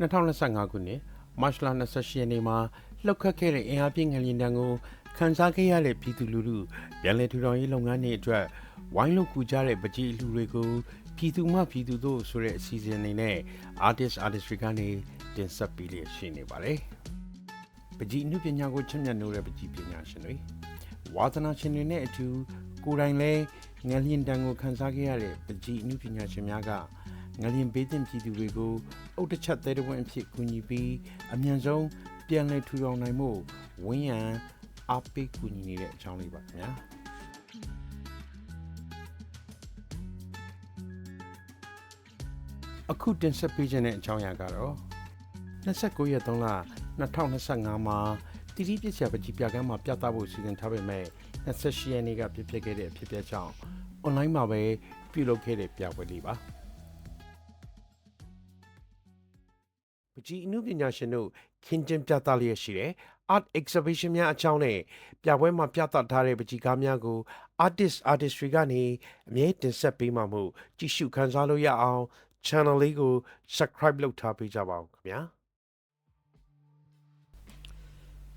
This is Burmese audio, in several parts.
2025ခုနှစ်မတ်လ28ရက်နေ့မှာလှုပ်ခတ်ခဲ့တဲ့အင်အားပြင်းငလျင်တန်းကိုခန်းစားခဲ့ရတဲ့ပြည်သူလူထုပြန်လည်ထူထောင်ရေးလုပ်ငန်းတွေအတွက်ဝိုင်းလို့ကူကြတဲ့ပကြီးအလှူတွေကိုပြည်သူမှပြည်သူတို့ဆိုတဲ့အစီအစဉ်တွေနဲ့ artist artistry ကနေတင်ဆက်ပေးလျက်ရှိနေပါတယ်။ပကြီးအမှုပညာကိုချမ်းမြတ်နိုးတဲ့ပကြီးပညာရှင်တွေဝါသနာရှင်တွေနဲ့အတူကိုယ်တိုင်လဲငလျင်တန်းကိုခန်းစားခဲ့ရတဲ့ပကြီးအမှုပညာရှင်များက ငလျင်ဘေးသင့်ပြည်သူတွေကိုအုတ်တစ်ချက်သေးတဲ့ဝင်အဖြစ်ကူညီပြီးအမြန်ဆုံးပြန်လည်ထူထောင်နိုင်မှုဝင်းရံအားပေးကူညီနေတဲ့အကြောင်းလေးပါခင်ဗျာအခုတင်ဆက်ပေးခြင်းတဲ့အကြောင်းအရာကတော့29ရက်3လ2025မှာတီတီပစ္စယပကြီးပြကမ်းမှာပြသဖို့စီစဉ်ထားပေမဲ့28ရက်နေ့ကပြပြခဲ့တဲ့အဖြစ်အပျက်ကြောင့် online မှာပဲပြုလုပ်ခဲ့တဲ့ပြပွဲလေးပါ ပကြီးအမှုပညာရှင်တို့ခင်ကျင်းပြသလျက်ရှိတဲ့ art exhibition များအကြောင်းနဲ့ပြပွဲမှာပြသထားတဲ့ပကြီးကားများကို artist artistry ကနေအမြဲတင်ဆက်ပေးမှာမို့ကြည့်ရှုခန်းစားလို့ရအောင် channel လေးကို subscribe လုပ်ထားပေးကြပါဦးခင်ဗျာ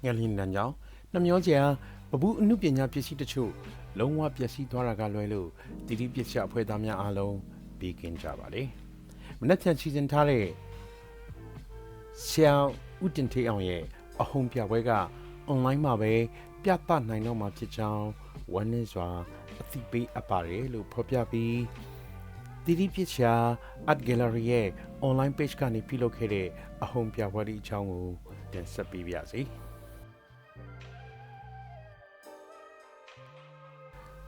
ငလင်းနန်းကြောင့်နှမျောစရာပပူးအမှုပညာပစ္စည်းတချို့လုံးဝပျက်စီးသွားတာကလွဲလို့တိတိပစ္စယအဖွဲ့သားများအားလုံးဘေးကင်းကြပါလေမနေ့ကစီစဉ်ထားတဲ့ ဆရာဦးတင်ထေးအောင်ရဲ့အဟုန်ပြပွဲက online မှာပဲပြသနိုင်တော့မှာဖြစ်ကြောင်းဝမ်းနည်းစွာအသိပေးအပ်ပါတယ်လို့ဖော်ပြပြီးတီတီပစ်ချာ Art Gallery ရဲ့ online page ကနေပြုလုပ်ခဲ့တဲ့အဟုန်ပြပွဲဒီအကြောင်းကိုတင်ဆက်ပေးပါရစေ။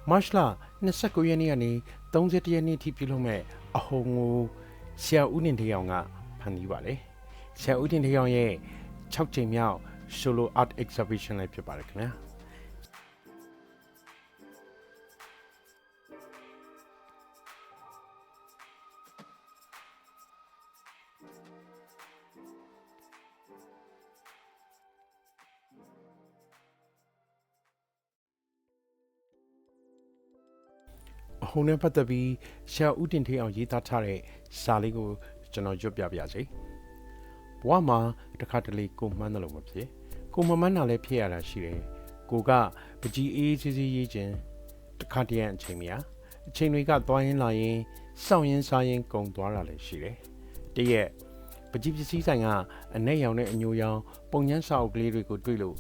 March လ29ရက်နေ့ကနေ31ရက်နေ့ထိပြုလုပ်မဲ့အဟုန်ကိုဆရာဦးနေထေးအောင်ကဖန်တီးပါလေ။ ဆရာဦးတင်ထေးအောင်ရဲ့6ချိန်မြောက် solo art exhibition လေးဖြစ်ပါတယ်ခင်ဗျာအဟုန်နဲ့ပတ်သက်ပြီးရှာဦးတင်ထေးအောင်ရေးသားထားတဲ့စာလေးကိုကျွန်တော်ရွတ်ပြပါရစေ။ ဘဝမှာတစ်ခါတလေကိုမှန်းတယ်လို့မဖြစ်ကိုမမှန်းတာလည်းဖြစ်ရတာရှိတယ်။ကိုကပကြီးအေးစီးစီးရေးခြင်းတစ်ခါတည်းအချိန်များအချိန်တွေကသွားရင်လာရင်စောင့်ရင်စားရင်ကုန်သွားတာလည်းရှိတယ်။တရက်ပကြီးပစ္စည်းဆိုင်ကအ내ရောင်နဲ့အညိုရောင်ပုံညမ်းစာအုပ်ကလေးတွေကိုတွေ့လို့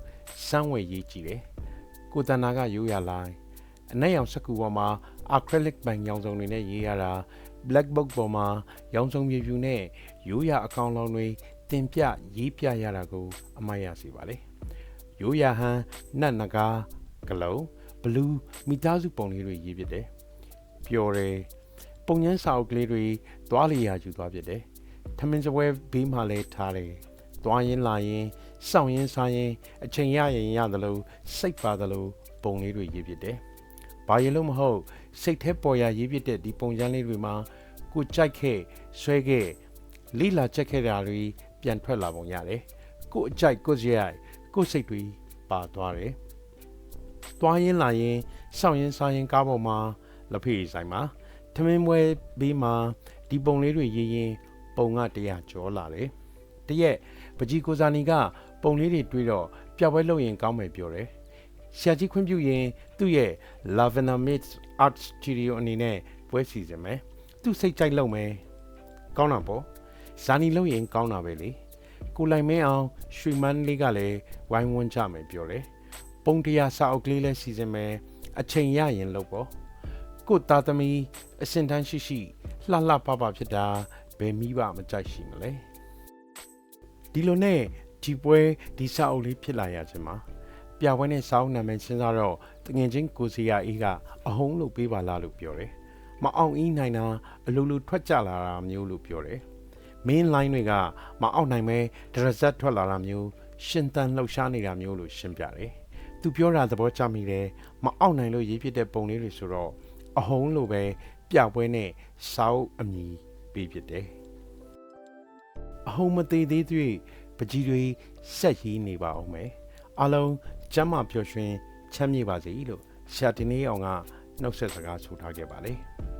စမ်းဝယ်ရေးကြည့်တယ်။ကိုတန်နာကရိုးရလိုက်အ내ရောင်စက္ကူပေါ်မှာ acrylic ပန်ရောင်စုံတွေနဲ့ရေးရတာ black book ပေါ်မှာရောင်စုံမြေဖြူနဲ့ရိုးရအကောင်လောင်တွေ တင်ပြရေးပြရတာကို အမှတ်ရစီပါလေရိုးရဟန်နတ်နဂါဂလုံးဘလူးမိသားစုပုံလေးတွေရေးပြတယ်ပျော်တယ်ပုံညမ်းစာအုပ်ကလေးတွေသွားလျာယူသွားပြတယ်ထမင်းစပွဲဘေးမှာလဲထားတယ်သွားရင်လာရင်စောင့်ရင်စားရင်အချိန်ရရင်ရတယ်လို့စိတ်ပါတယ်လို့ပုံလေးတွေရေးပြတယ်ဘာရင်လို့မဟုတ်စိတ်แท้ပေါ်ရရေးပြတဲ့ဒီပုံစံလေးတွေမှာကိုကြိုက်ခဲ့ဆွဲခဲ့လိလာချက်ခဲ့တာတွေ ပြန်ထွက်လာပုံရတယ်ကိုအကြိုက်ကိုစရိုက်ကိုစိတ်တွေပါသွားတယ်သွားရင်လာရင်စောင့်ရင်စားရင်ကားပေါ်မှာလက်ဖေးဆိုင်မှာထမင်းပွဲဘေးမှာဒီပုံလေးတွေရေးရင်ပုံကတရာကျော်လာတယ်တရက်ပကြီးကိုစာနီကပုံလေးတွေတွေ့တော့ပြပွဲလုပ်ရင်ကောင်းမယ်ပြောတယ်ဆရာကြီးခွင့်ပြုရင်သူ့ရဲ့ Lavender Meets Art Studio အနေနဲ့ပွဲစီစဉ်မယ်သူစိတ်ကြိုက်လုပ်မယ်ကောင်းတာပေါ့ ဇာနီလုပ်ရင်ကောင်းတာပဲလေကိုလိုက်မင်းအောင်ရွှေမန်းလေးကလည်းဝိုင်းဝန်းကြမယ်ပြောတယ်ပုံတရားစာအုပ်ကလေးလည်းစီစဉ်မယ်အချိန်ရရင်လုပ်ပေါ့ကိုသားသမီးအစင်တန်းရှိရှိလှလှပပဖြစ်တာဘယ်မိဘမကြိုက်ရှိမလဲဒီလိုနဲ့ဒီပွဲဒီစာအုပ်လေးဖြစ်လာရခြင်းမှာပြပွဲနဲ့စာအုပ်နာမည်စဉ်းစားတော့တငင်ချင်းကိုစီယာအေးကအဟုံးလို့ပေးပါလားလို့ပြောတယ်မအောင်အီးနိုင်တာအလိုလိုထွက်ကြလာတာမျိုးလို့ပြောတယ် main line တွေကမအောင်နိုင်ပဲဒရဇက်ထွက်လာတာမျိုးရှင်တန်လှုပ်ရှားနေတာမျိုးလို့ရှင်းပြတယ်။သူပြောတာသဘောကျမိတယ်မအောင်နိုင်လို့ရေးဖြစ်တဲ့ပုံလေးတွေဆိုတော့အဟုံးလိုပဲပြပွဲနဲ့စောက်အမီပေးဖြစ်တယ်။အဟုံးမသေးသေးသေးပကြီးတွေဆက်ရည်နေပါအောင်မယ်။အလုံးကျမ်းမာပျော်ရွှင်ချမ်းမြေ့ပါစေလို့ရှာတင်နေအောင်ကနှုတ်ဆက်စကားဆိုထားခဲ့ပါလေ။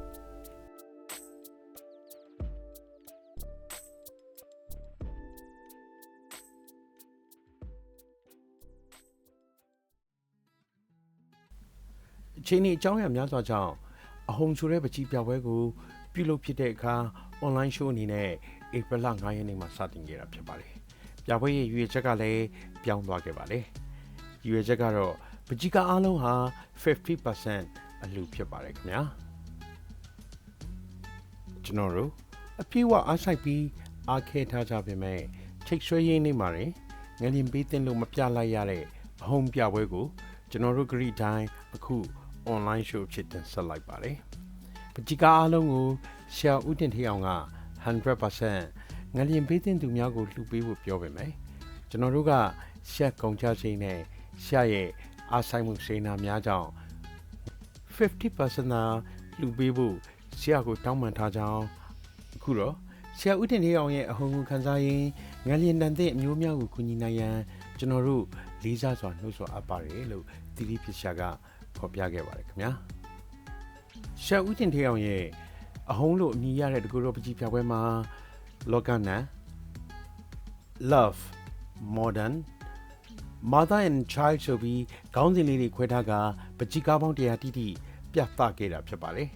အချိန်ကြီးအကြောင်းအရာများစွာကြောင့်အဟုန်ချိုတဲ့ပကြီးပြပွဲကိုပြုလုပ်ဖြစ်တဲ့အခါ online show အနေနဲ့ဧပြီလ9ရက်နေ့မှာစတင်ခဲ့တာဖြစ်ပါတယ်။ပြပွဲရဲ့ရွေးချက်ကလည်းပြောင်းသွားခဲ့ပါတယ်။ရွေးချက်ကတော့ပကြီးကအားလုံးဟာ50%အလူဖြစ်ပါတယ်ခင်ဗျာ။ကျွန်တော်တို့အပြေးဝအားဆိုင်ပြီးအားခဲထားကြပေမဲ့ချိတ်ဆွဲရင်းနေမှာရင်ငလျင်ပေးတင်လို့မပြလိုက်ရတဲ့အဟုန်ပြပွဲကိုကျွန်တော်တို့ဂရိတိုင်းအခု online show ဖြစ်တင်ဆက်လိုက်ပါတယ်။ပကြီးကားအားလုံးကိုရှယ်ဦးတင်ထေးအောင်က100%ငလျင်ပေးတင်သူများကိုလှူပေးဖို့ပြောပေမယ်။ကျွန်တော်တို့ကရှက်ကုန်ချစိမ့်နဲ့ရှက်ရဲ့အားဆိုင်မှုစိန်နာများကြောင့်50%သာလှူပေးဖို့ဆရာကိုတောင်းပန်ထားကြောင်းအခုတော့ဆရာဦးတင်ထေးအောင်ရဲ့အဟုန်ကိုခန်းစားရင်းငလျင်တန်တဲ့အမျိုးများကိုကူညီနိုင်ရန်ကျွန်တော်တို့လေးစားစွာနှုတ်ဆော်အပ်ပါတယ်လို့တီတီဖြစ်ရှာက ဖော်ပြခဲ့ပါတယ်ခင်ဗျာရှာဦးတင်ထေးအောင်ရဲ့အဟုံးလို့အမည်ရတဲ့တကူတော်ပကြီးပြပွဲမှာလောကနာ love modern mother and child ဆိုပြီးခေါင်းစဉ်လေးတွေခွဲထားကပကြီးကားပေါင်းတရားတိတိပြသခဲ့တာဖြစ်ပါတယ်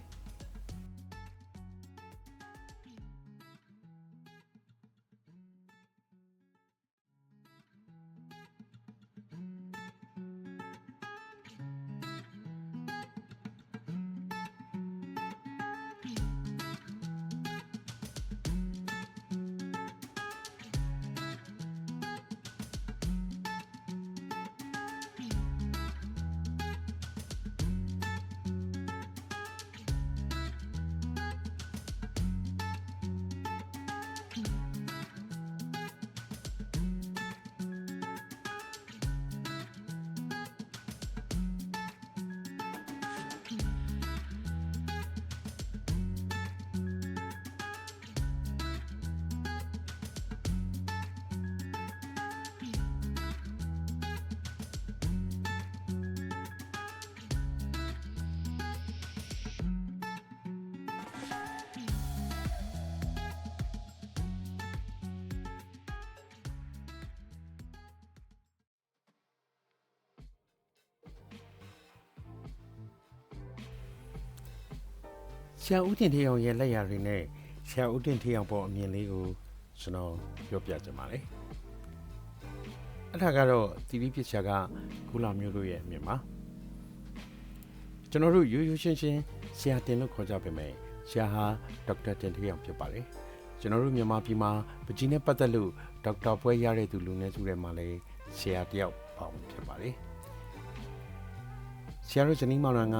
ဆရာဦးတင်ထေးအောင်ရဲ့လက်ရာတွေနဲ့ဆရာဦးတင်ထေးအောင်ပေါ်အမြင်လေးကိုကျွန်တော်ပြောပြချင်ပါတယ်။အဲ့ဒါကတော့တီဗီဖြစ်ရှာကကုလာမျိုးတို့ရဲ့အမြင်ပါ။ကျွန်တော်တို့ရိုးရိုးရှင်းရှင်းဆရာတင်လို့ခေါ်ကြပေမဲ့ဆရာဟာဒေါက်တာတင်ထေးအောင်ဖြစ်ပါတယ်။ကျွန်တော်တို့မြန်မာပြည်မှာပကြီးနဲ့ပတ်သက်လို့ဒေါက်တာပွဲရတဲ့သူလူငယ်စုတွေမှာလည်းဆရာတယောက်ပါဝင်ဖြစ်ပါတယ်။ဆရာတို့ဇနီးမောင်နှံက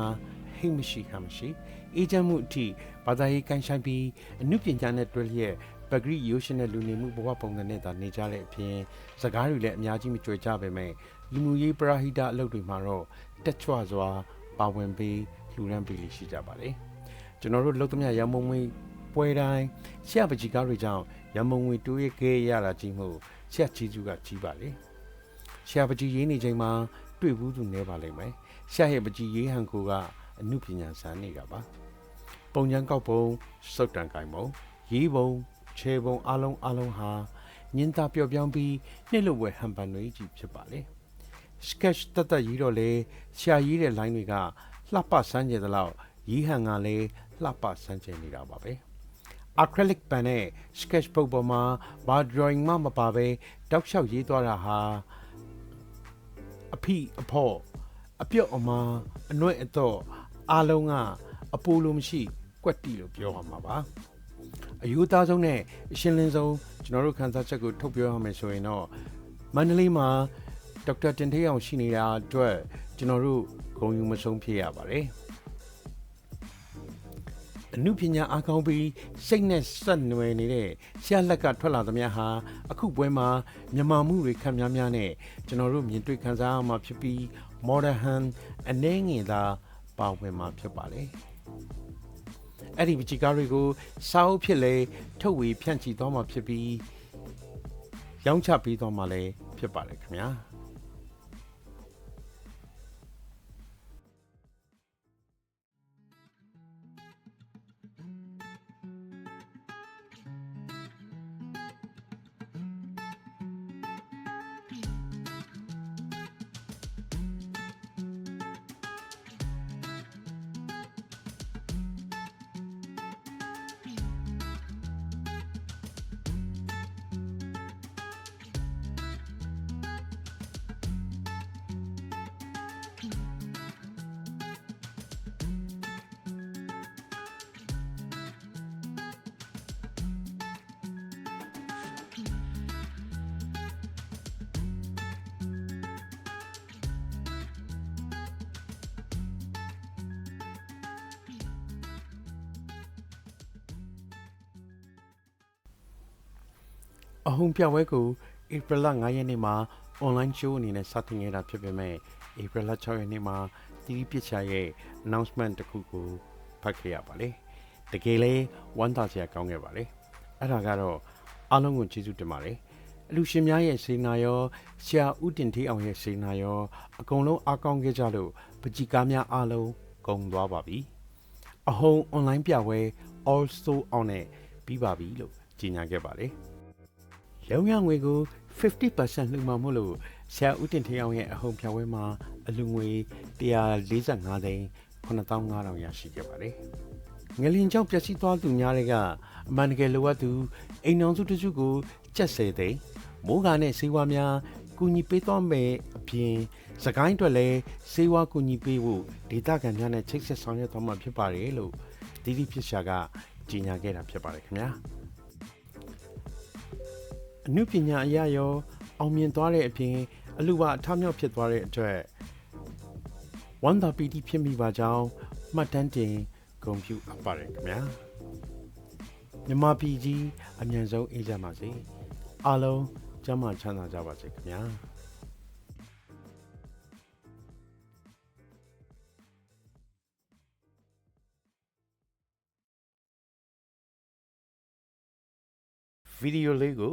ဟိတ်မရှိခမရှိအေဂျင့်မှုအထိဘာသာရေးကန်ဆိုင်ပြီးအမှုပညာနဲ့တွဲလျက်ပဂရိရိုးရှင်တဲ့လူနေမှုဘဝပုံစံနဲ့သာနေကြတဲ့အပြင်စကားတွေလည်းအများကြီးမကြွယ်ကြပေမဲ့လူမှုရေးပရာဟိတအလုပ်တွေမှာတော့တက်ချွစွာပါဝင်ပြီးလှူဒန်းပေးလိရှိကြပါတယ်ကျွန်တော်တို့လုံသမျှရမုံငွေပွဲတိုင်းဆရာပကြီးကားတွေကြောင့်ရမုံငွေတိုးရခဲ့ရတာကြီးမှုဆရာကြီးစုကကြီးပါလေဆရာပကြီးရေးနေချိန်မှာတွေ့ဘူးသူနေပါလိမ့်မယ်ဆရာရဲ့ပကြီးရေးဟန်ကိုက အမှုပညာစမ်းနေတာပါပုံချမ်းကောက်ပုံစုတ်တန်ကိုင်ပုံရေးပုံခြေပုံအလုံးအလုံးဟာညင်သာပျော့ပြောင်းပြီးနှစ်လို့ဝဲဟန်ပန်တွေကြီးဖြစ်ပါလေ sketch တတ်တတ်ရေးတော့လေရှာရေးတဲ့ line တွေကလှပစမ်းကြတဲ့လောက်ရေးဟန်ကလည်းလှပစမ်းကြနေတာပါပဲ acrylic pen နဲ့ sketchbook ပေါ်မှာဘာ drawing မှမပါပဲတောက်လျှောက်ရေးသွားတာဟာအဖိအဖို့အပြုတ်အမားအနှွဲ့အတော့ အားလုံးကအပိုလိုမရှိကွက်တီလို့ပြောရမှာပါအယူသားဆုံးနဲ့အရှင်းလင်းဆုံးကျွန်တော်တို့ခန်းစားချက်ကိုထုတ်ပြောရမယ်ဆိုရင်တော့မန္တလေးမှာဒေါက်တာတင်ထေးအောင်ရှိနေတာအတွက်ကျွန်တော်တို့ဂုဏ်ယူမဆုံးဖြစ်ရပါတယ်အမှုပညာအားကောင်းပြီးစိတ်နဲ့ဆက်နွယ်နေတဲ့ဆရာလက်ကထွက်လာသမျှဟာအခုပွဲမှာမြန်မာမှုတွေခံများများနဲ့ကျွန်တော်တို့မြင်တွေ့ခံစားရမှာဖြစ်ပြီး modern အနေငယ်သာ ပါဝင်မှာဖြစ်ပါတယ်အဲ့ဒီပချီကားတွေကိုစာအုပ်ဖြစ်လဲထုတ်ဝေဖြန့်ချီသွားမှာဖြစ်ပြီးရောင်းချပေးသွားမှာလည်းဖြစ်ပါတယ်ခင်ဗျာ အဟုန်ပြပွဲကိုဧပြီလ9ရက်နေ့မှာ online show အနေနဲ့စတင်ခဲ့တာဖြစ်ပေမဲ့ဧပြီလ6ရက်နေ့မှာတီးပစ်ချရဲ့ announcement တစ်ခုကိုဖတ်ခဲ့ရပါလေတကယ်လဲဝမ်းသာစရာကောင်းခဲ့ပါလေအဲ့ဒါကတော့အားလုံးကိုကျေးဇူးတင်ပါတယ်အလူရှင်များရဲ့စေနာရောဆရာဦးတင်ထေးအောင်ရဲ့စေနာရောအကုန်လုံးအားကောင်းခဲ့ကြလို့ပကြီကားများအားလုံးကုန်သွားပါပြီအဟုန် online ပြပွဲ all sold out နဲ့ပြီးပါပြီလို့ကြေညာခဲ့ပါတယ်။ လုံရငွေကို50%လှူမှာမို့လို့ဆရာဦးတင်ထေးအောင်ရဲ့အဟုန်ပြပွဲမှာအလူငွေ145သိန်း9500ရရှိခဲ့ပါတယ်။ငလင်ကြောင့်ပျက်စီးသွားသူများတွေကအမှန်တကယ်လိုအပ်သူအိမ်အောင်စုတစုကိုကျက်စေသိန်းမိုးကာနဲ့စေဝါများကူညီပေးသွားမယ်အပြင်စကိုင်းအတွက်လည်းစေဝါကူညီပေးဖို့ဒေတာကန်များနဲ့ချိတ်ဆက်ဆောင်ရွက်သွားမှာဖြစ်ပါတယ်လို့ဒီဒီဖြစ်ရှာကကြီးညာခဲ့တာဖြစ်ပါတယ်ခင်ဗျာ အမှုပညာအရာရော အောင်မြင်သွားတဲ့အပြင်အလူပါအထမြောက်ဖြစ်သွားတဲ့အတွက်ဝမ်ဒါပီတီဖြစ်မိပါကြောင်းမှတ်တမ်းတင်ဂုဏ်ပြုအပ်ပါတယ်ခင်ဗျာမြန်မာပြည်ကြီးအမြန်ဆုံးအေးကြပါစေအားလုံးကျမ်းမာချမ်းသာကြပါစေခင်ဗျာဗီဒီယိုလေးကို